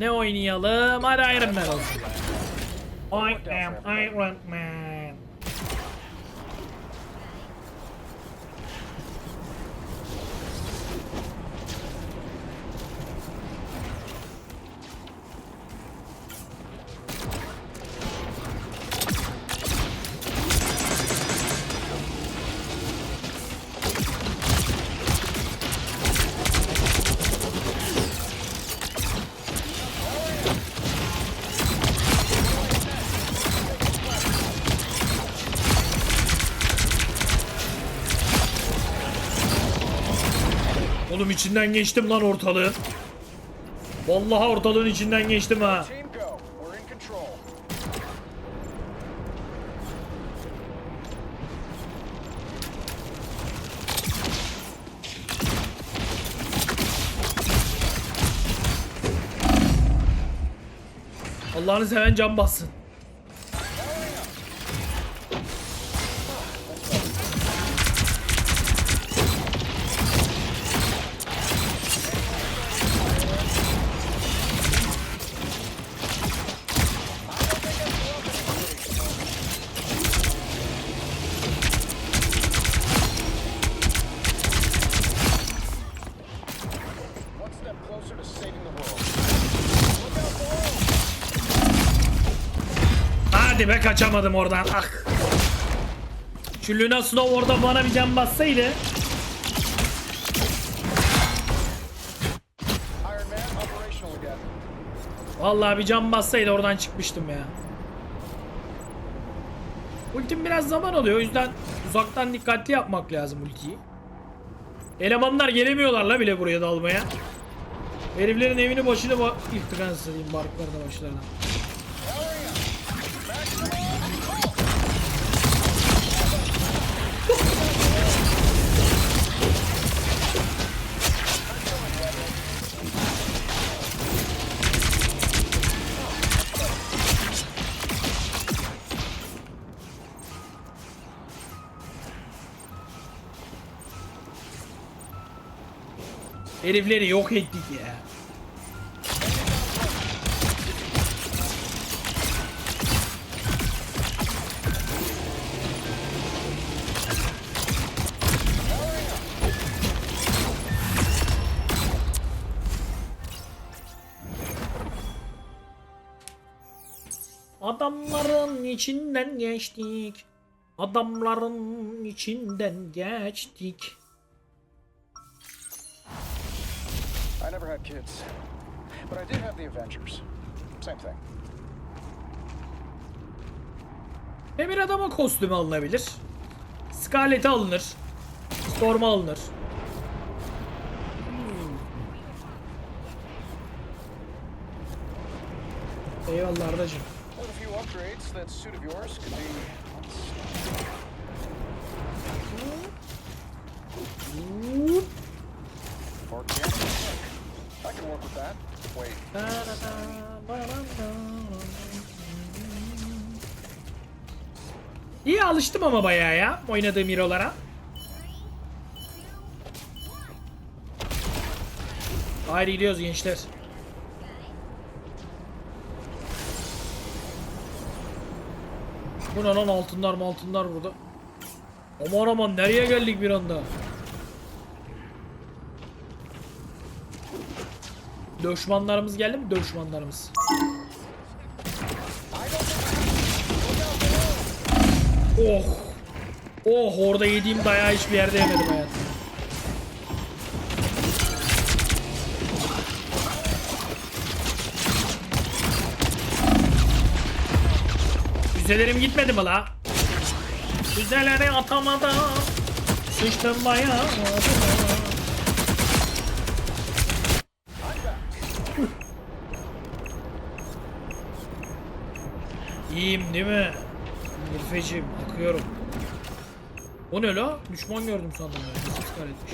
Ne oynayalım? Hadi Iron Man olsun. I am Iron Man. İçinden geçtim lan ortalığın. Vallahi ortalığın içinden geçtim ha. Allah'ını seven can bassın. Hadi be kaçamadım oradan. Ah. Şu Luna Snow orada bana bir can bassaydı. Vallahi bir can bassaydı oradan çıkmıştım ya. Ultim biraz zaman alıyor. O yüzden uzaktan dikkatli yapmak lazım ultiyi. Elemanlar gelemiyorlar la bile buraya dalmaya. Heriflerin evini başına ba anasını diyeyim barklarına başlarına. Herifleri yok ettik ya. Adamların içinden geçtik. Adamların içinden geçtik. Had kids, but I did have the Avengers. Same thing. Demir adama kostümü alınabilir. Scarlet'e alınır. Storm'a alınır. Eyvallah Ardacığım. With I can work with that. Wait, İyi alıştım ama bayağı ya oynadığım hero'lara. Haydi gidiyoruz gençler. Bu ne lan altınlar mı altınlar burada. Aman aman nereye geldik bir anda. Döşmanlarımız geldi mi? Döşmanlarımız. Oh. Oh orada yediğim dayağı hiçbir yerde yemedim hayatım. Füzelerim gitmedi mi la? Füzeleri atamadım. Sıçtım bayağı. İyiyim değil mi? Nilfeciğim bakıyorum. O ne la? Düşman gördüm sandım ben. Nasıl çıkar etmiş.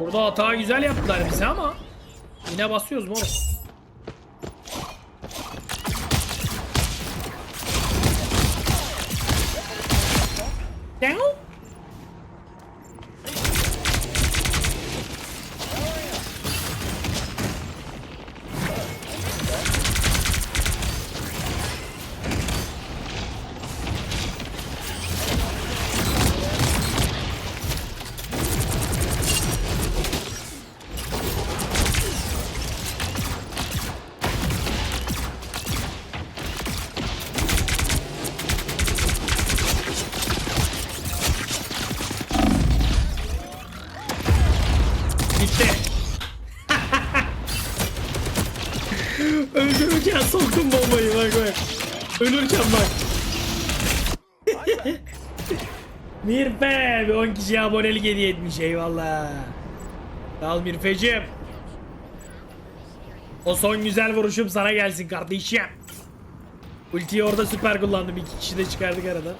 Burada hata güzel yaptılar bize ama yine basıyoruz moruk. Ölürken soktum bombayı bak bak. Ölürken bak. Mirfe bir 10 kişi abonelik hediye etmiş eyvallah. Ol Mirfeciğim. O son güzel vuruşum sana gelsin kardeşim. Ultiyi orada süper kullandım. iki kişi de çıkardık arada.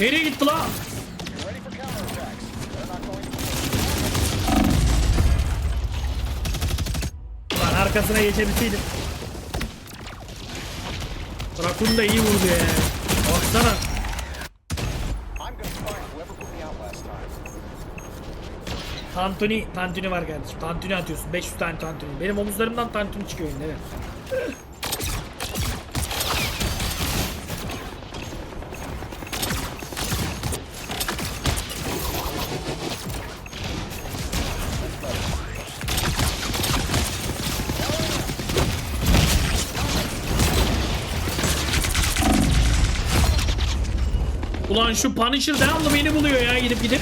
Nereye gitti la? Lan arkasına geçebilseydim. Rakun da iyi vurdu ya. Baksana. Tantuni, tantuni var kardeşim. Tantuni atıyorsun. 500 tane tantuni. Benim omuzlarımdan tantuni çıkıyor oyunda evet. Ulan şu Punisher devamlı beni buluyor ya gidip gidip.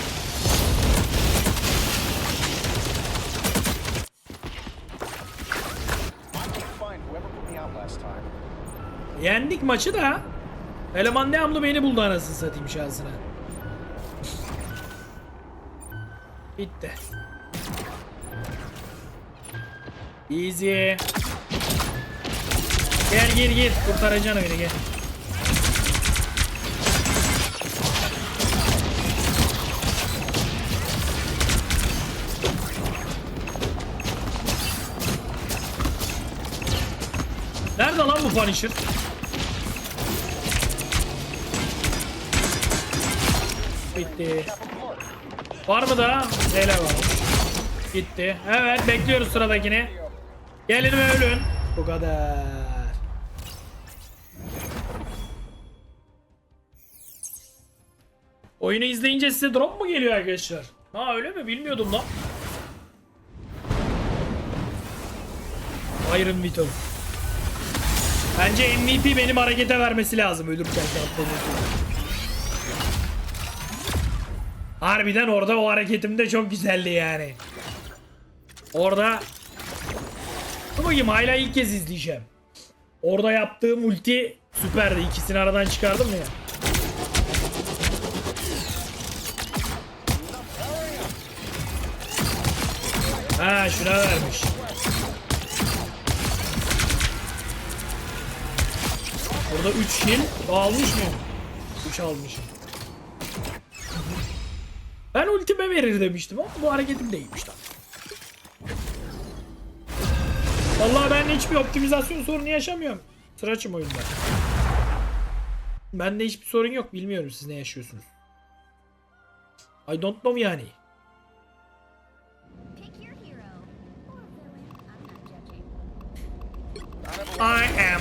Yendik maçı da. Eleman devamlı beni buldu anasını satayım şansına. Bitti. Easy. Gel gir gir. Kurtaracaksın oyunu gel. Lan bu Punisher? Bitti. Var mı daha? Hele var. Gitti. Evet bekliyoruz sıradakini. Gelin ve ölün. Bu kadar. Oyunu izleyince size drop mu geliyor arkadaşlar? Ha öyle mi? Bilmiyordum lan. Iron Vito. Bence MVP benim harekete vermesi lazım ölürken yaptığım Harbiden orada o hareketim de çok güzeldi yani. Orada Dur bakayım hala ilk kez izleyeceğim. Orada yaptığım ulti süperdi. İkisini aradan çıkardım ya. Ha şuna vermiş. Burada 3 kill almış mıyım? 3 almışım. Ben ultime verir demiştim ama bu hareketim değilmiş lan. Vallahi ben hiçbir optimizasyon sorunu yaşamıyorum. Sıraçım oyunda. Bende hiçbir sorun yok. Bilmiyorum siz ne yaşıyorsunuz. I don't know yani.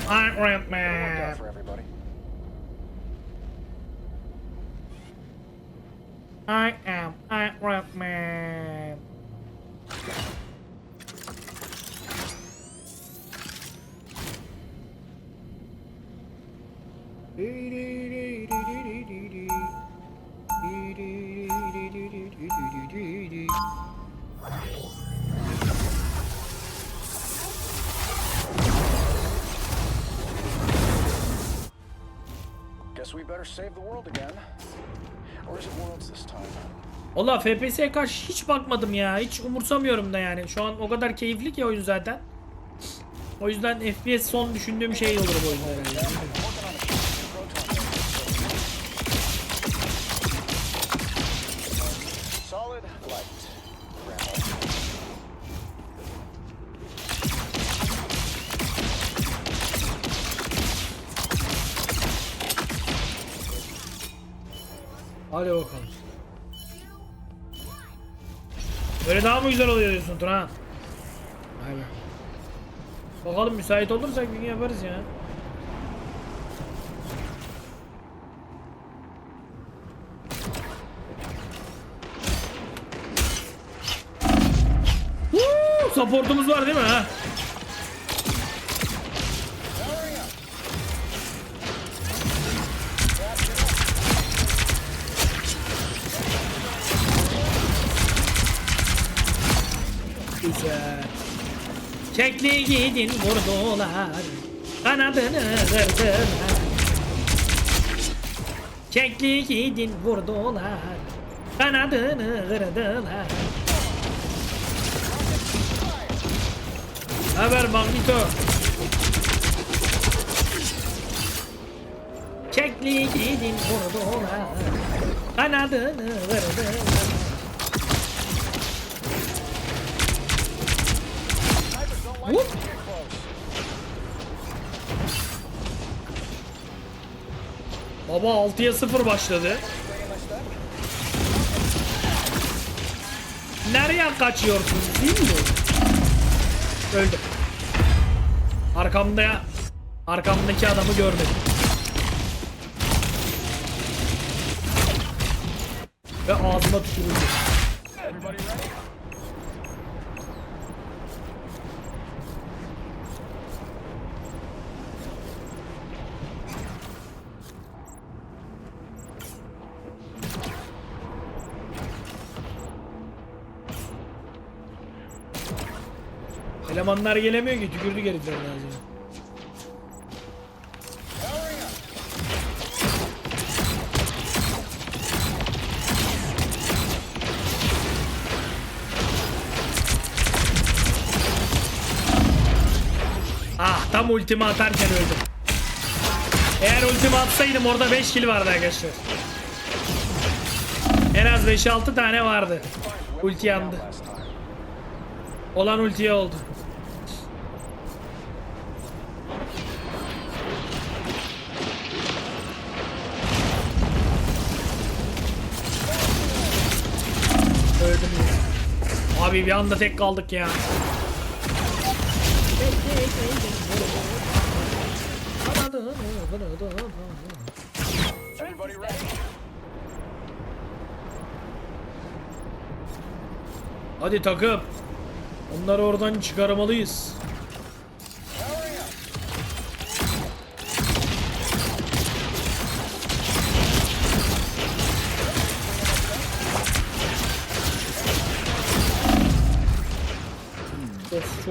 I am Iron worked out Man. for everybody. I am Iron Man. Valla FPS'ye karşı hiç bakmadım ya. Hiç umursamıyorum da yani. Şu an o kadar keyifli ki oyun zaten. O yüzden FPS son düşündüğüm şey olur bu oyunda herhalde. Mı güzel oluyor diyorsun Turan? Be. Bakalım müsait olursak bir gün yaparız ya. Supportumuz var değil mi ha? Kekli gidin vurdular. Kanadını kırdılar. Kekli gidin vurdular. Kanadını kırdılar. Haber Magnito. Kekli gidin vurdular. Kanadını kırdılar. Whoop. Baba 6'ya 0 başladı. Nereye kaçıyorsun değil mi? Öldüm. Arkamda arkamdaki adamı görmedim. Ve ağzıma tükürüldü. Elemanlar gelemiyor ki tükürdü. Powering up. Ah tam ultimi atarken öldüm. Eğer ultimi atsaydım orada 5 kill vardı arkadaşlar. En az 5-6 tane vardı. Ulti yandı. Olan ultiye oldu. Abi bir anda tek kaldık ya. Hadi takım. Onları oradan çıkarmalıyız.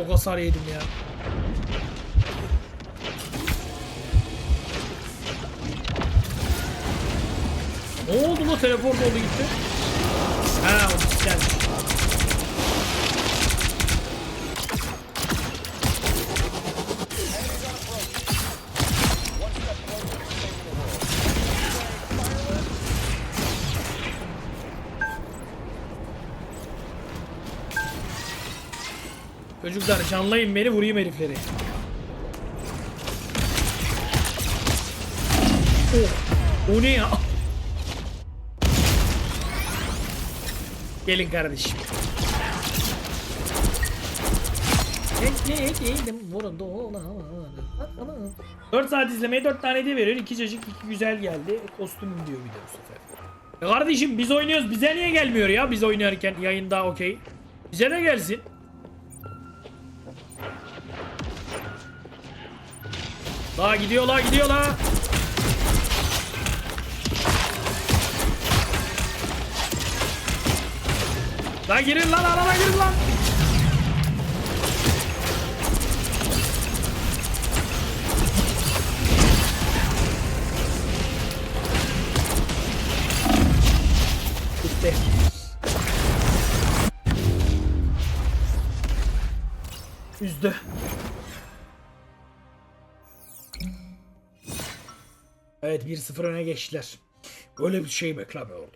Çok hasar yedim ya. Ne oldu mu teleport oldu gitti? Ha o gelmiş. Çocuklar canlayın beni vurayım herifleri. Oh, o ne ya? Gelin kardeşim. Ona. 4 saat izlemeye 4 tane de veriyor. 2 çocuk 2 güzel geldi. Kostümüm diyor bir de bu sefer. E kardeşim biz oynuyoruz. Bize niye gelmiyor ya biz oynarken yayında okey. Bize de gelsin. La gidiyor la gidiyor la. La girin lan araba girin lan. Bitti. Üzdü. Evet 1-0 öne geçtiler. Böyle bir şey beklemiyordum.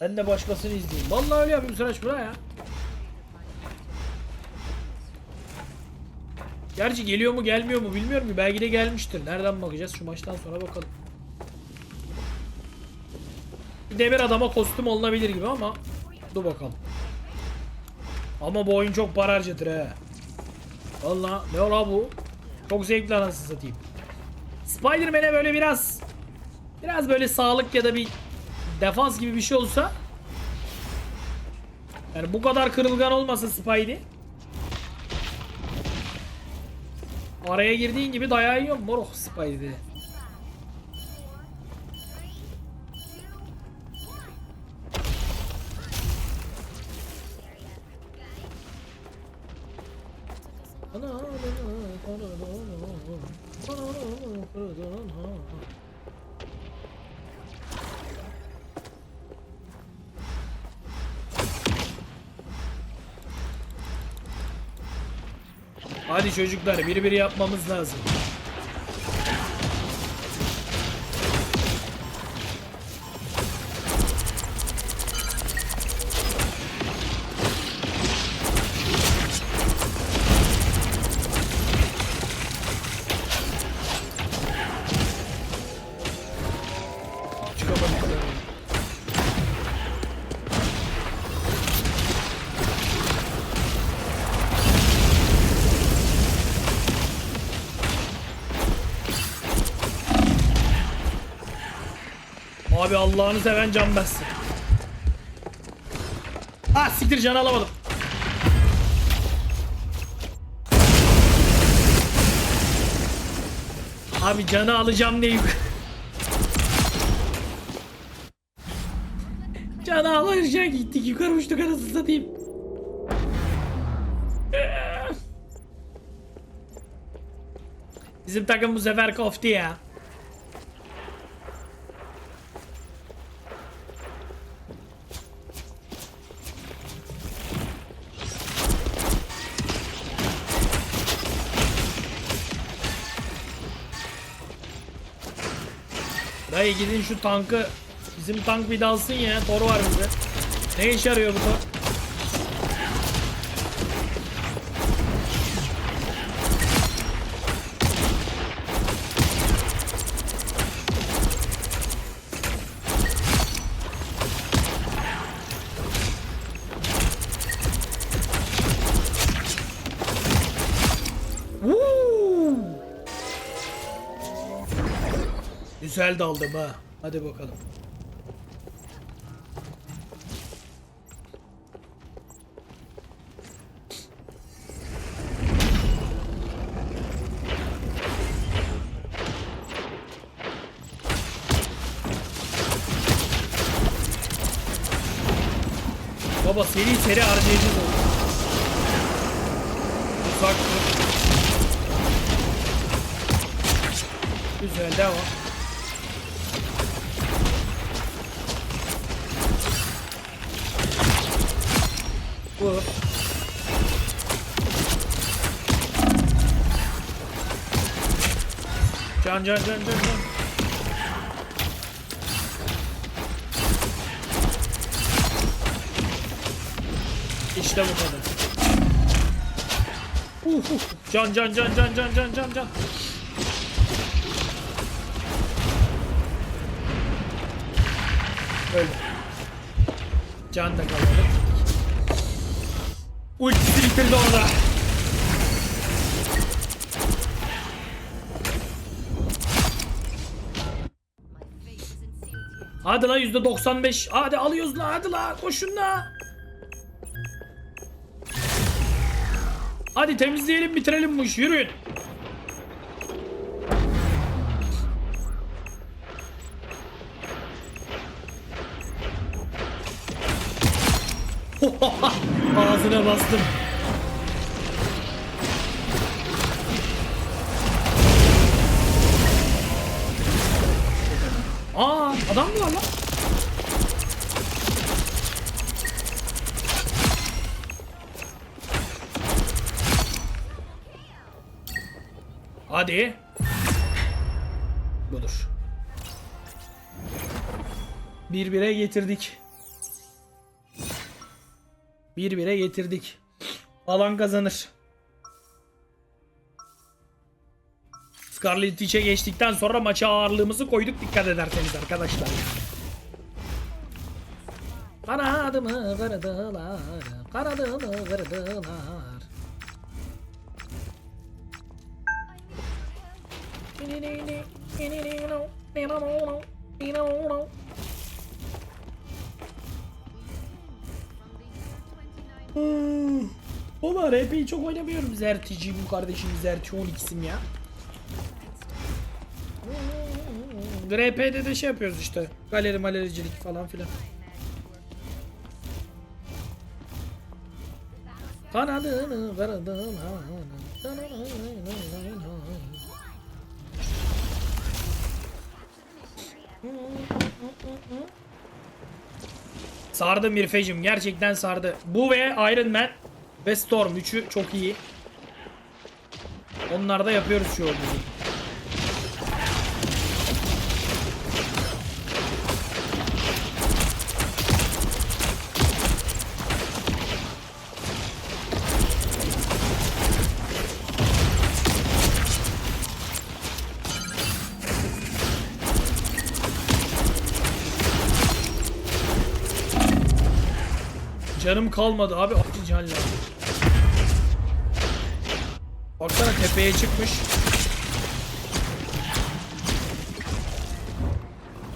Ben de başkasını izleyeyim. Vallahi öyle yapayım Sıraç bura ya. Gerçi geliyor mu gelmiyor mu bilmiyorum ki. Belki de gelmiştir. Nereden bakacağız? Şu maçtan sonra bakalım. Demir adama kostüm alınabilir gibi ama dur bakalım. Ama bu oyun çok para harcatır he. Valla ne ola bu? Çok zevkli anasını satayım. Spider-Man'e böyle biraz biraz böyle sağlık ya da bir defans gibi bir şey olsa yani bu kadar kırılgan olmasa Spidey araya girdiğin gibi dayağı yiyor moruk Spidey. Hadi çocuklar biri biri yapmamız lazım. Abi Allah'ını seven can bessin. Ha siktir canı alamadım. Abi canı alacağım yuk- Canı alacak gittik yukarı uçtuk anasını satayım. Bizim takım bu sefer kofti ya. Dayı gidin şu tankı bizim tank bir dalsın ya Thor var bizde. Ne işe yarıyor bu Thor? Güzel daldım ha. Hadi bakalım. Baba seri seri harcayacağız onu. Uzak dur. Güzel devam. Bu. Can can can can can. İşte bu kadar. Uf, uf. Can can can can can can can can. Öyle. Can da kalmadı. Ultisi bitirdi orada. Hadi la yüzde 95. Hadi alıyoruz la hadi la koşun la. Hadi temizleyelim bitirelim bu işi yürüyün. Ağzına bastım. Aa adam mı var lan? Hadi. Budur. Bir bire getirdik. Bir bire getirdik. Alan kazanır. Scarlet Witch'e geçtikten sonra maça ağırlığımızı koyduk dikkat ederseniz arkadaşlar. Kanadımı kırdılar, kanadımı kırdılar. Valla RP'yi çok oynamıyorum Zerticiyim kardeşim Zerti 12'sim ya. RP'de de şey yapıyoruz işte. Galeri malericilik falan filan. Kanadını kırdılar. Sardı Mirfecim gerçekten sardı. Bu ve Iron Man ve Storm üçü çok iyi. Onlar da yapıyoruz şu oyunu. Canım kalmadı abi. Acı can lazım. Baksana tepeye çıkmış.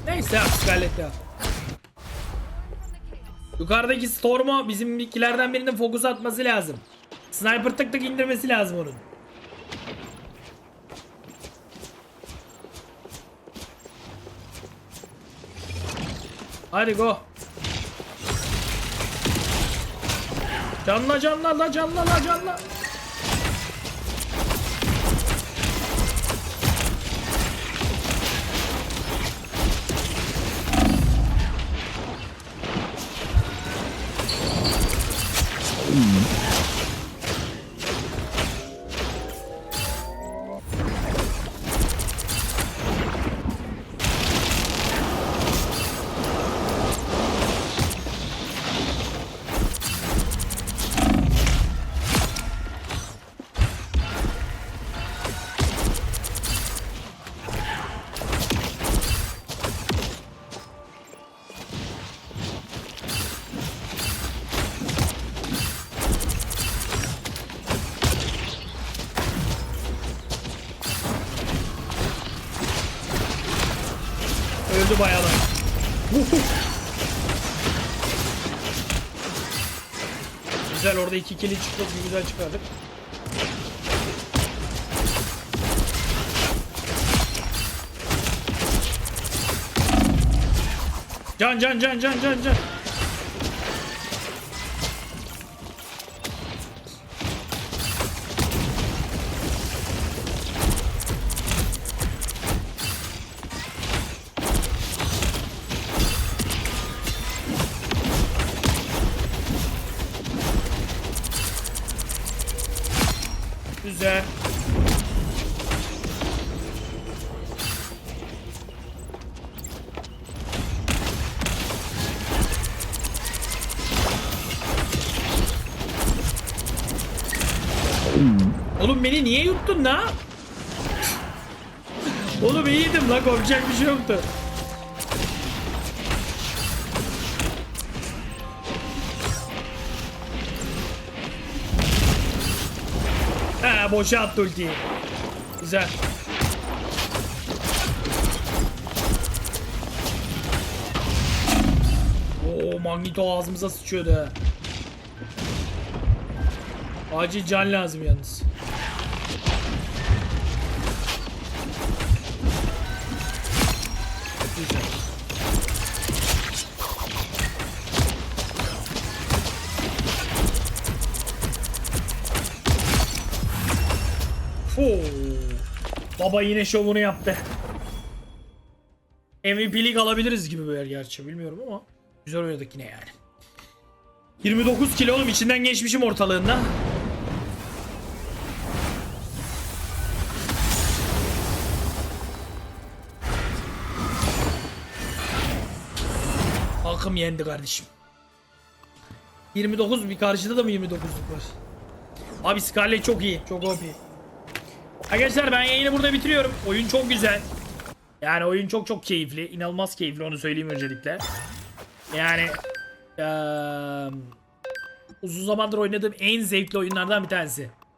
Neyse hallet ya. Yukarıdaki Storm'u bizimkilerden birinin fokus atması lazım. Sniper tık tık indirmesi lazım onun. Hadi go. Canla canla la canla la canla. Güzel orada iki kili çıktık güzel çıkardık. Can can can can can can. Oğlum beni niye yuttun la? Oğlum iyiydim la korkacak bir şey yoktu. He boşa attı ultiyi. Güzel. Oo Magneto ağzımıza sıçıyordu ha. Acil can lazım yalnız. Baba yine şovunu yaptı. MVP'lik alabiliriz gibi böyle gerçi bilmiyorum ama güzel oynadık yine yani. 29 kilo oğlum içinden geçmişim ortalığında. Halkım yendi kardeşim. 29 bir karşıda da mı 29'luk var? Abi Scarlet çok iyi. Çok OP. Arkadaşlar ben yayını burada bitiriyorum. Oyun çok güzel. Yani oyun çok çok keyifli. İnanılmaz keyifli onu söyleyeyim öncelikle. Yani eee, uzun zamandır oynadığım en zevkli oyunlardan bir tanesi.